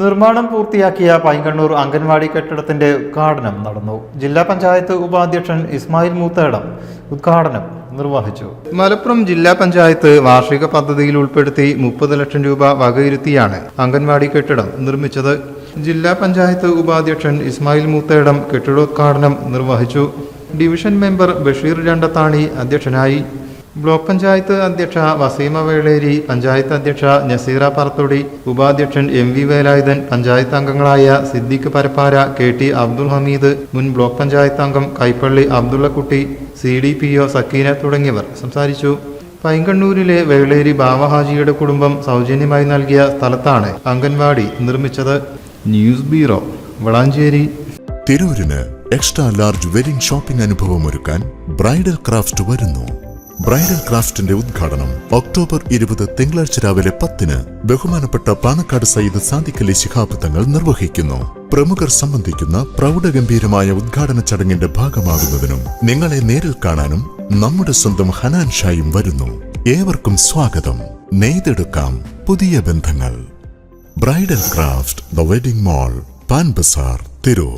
നിർമ്മാണം പൂർത്തിയാക്കിയ പൈങ്കണ്ണൂർ അംഗൻവാടി കെട്ടിടത്തിന്റെ ഉദ്ഘാടനം നടന്നു. ജില്ലാ പഞ്ചായത്ത് ഉപാധ്യക്ഷൻ ഇസ്മായിൽ മൂത്തേടം ഉദ്ഘാടനം നിർവഹിച്ചു. മലപ്പുറം ജില്ലാ പഞ്ചായത്ത് വാർഷിക പദ്ധതിയിൽ ഉൾപ്പെടുത്തി മുപ്പത് ലക്ഷം രൂപ വകയിരുത്തിയാണ് അംഗൻവാടി കെട്ടിടം നിർമ്മിച്ചത്. ജില്ലാ പഞ്ചായത്ത് ഉപാധ്യക്ഷൻ ഇസ്മായിൽ മൂത്തേടം കെട്ടിടോദ്ഘാടനം നിർവഹിച്ചു. ഡിവിഷൻ മെമ്പർ ബഷീർ രണ്ടത്താണി അധ്യക്ഷനായി. ബ്ലോക്ക് പഞ്ചായത്ത് അധ്യക്ഷ വസീമ വേളേരി പഞ്ചായത്ത് അധ്യക്ഷ നസീറ പറത്തൊടി ഉപാധ്യക്ഷൻ എം വി വേലായുധൻ പഞ്ചായത്ത് അംഗങ്ങളായ സിദ്ദിഖ് പരപ്പാര കെ ടി അബ്ദുൽ ഹമീദ് മുൻ ബ്ലോക്ക് പഞ്ചായത്ത് അംഗം Kaippally Abdullakutty C D P O Sakeena തുടങ്ങിയവർ സംസാരിച്ചു. പൈങ്കണ്ണൂരിലെ വേളേരി ബാവഹാജിയുടെ കുടുംബം സൗജന്യമായി നൽകിയ സ്ഥലത്താണ് അംഗൻവാടി നിർമ്മിച്ചത്. News bureau Valanchery. തിരൂരിന് extra large wedding shopping അനുഭവം ഒരുക്കാൻ ബ്രൈഡൽ ക്രാഫ്റ്റ് വരുന്നു. ബ്രൈഡൽ ക്രാഫ്റ്റിന്റെ ഉദ്ഘാടനം ഒക്ടോബർ ഇരുപത് തിങ്കളാഴ്ച രാവിലെ പത്തിന് ബഹുമാനപ്പെട്ട പാണക്കാട് സയ്യിദ് സാദിഖലി ശിഹാബ് തങ്ങൾ നിർവഹിക്കുന്നു. പ്രമുഖർ സംബന്ധിക്കുന്ന പ്രൗഢഗംഭീരമായ ഉദ്ഘാടന ചടങ്ങിന്റെ ഭാഗമാകുന്നതിനും നിങ്ങളെ നേരിൽ കാണാനും നമ്മുടെ സ്വന്തം ഹനാൻ ഷായും വരുന്നു. ഏവർക്കും സ്വാഗതം. നെയ്തെടുക്കാം പുതിയ ബന്ധങ്ങൾ. Bridal craft the wedding mall Pan Bazar Tirur.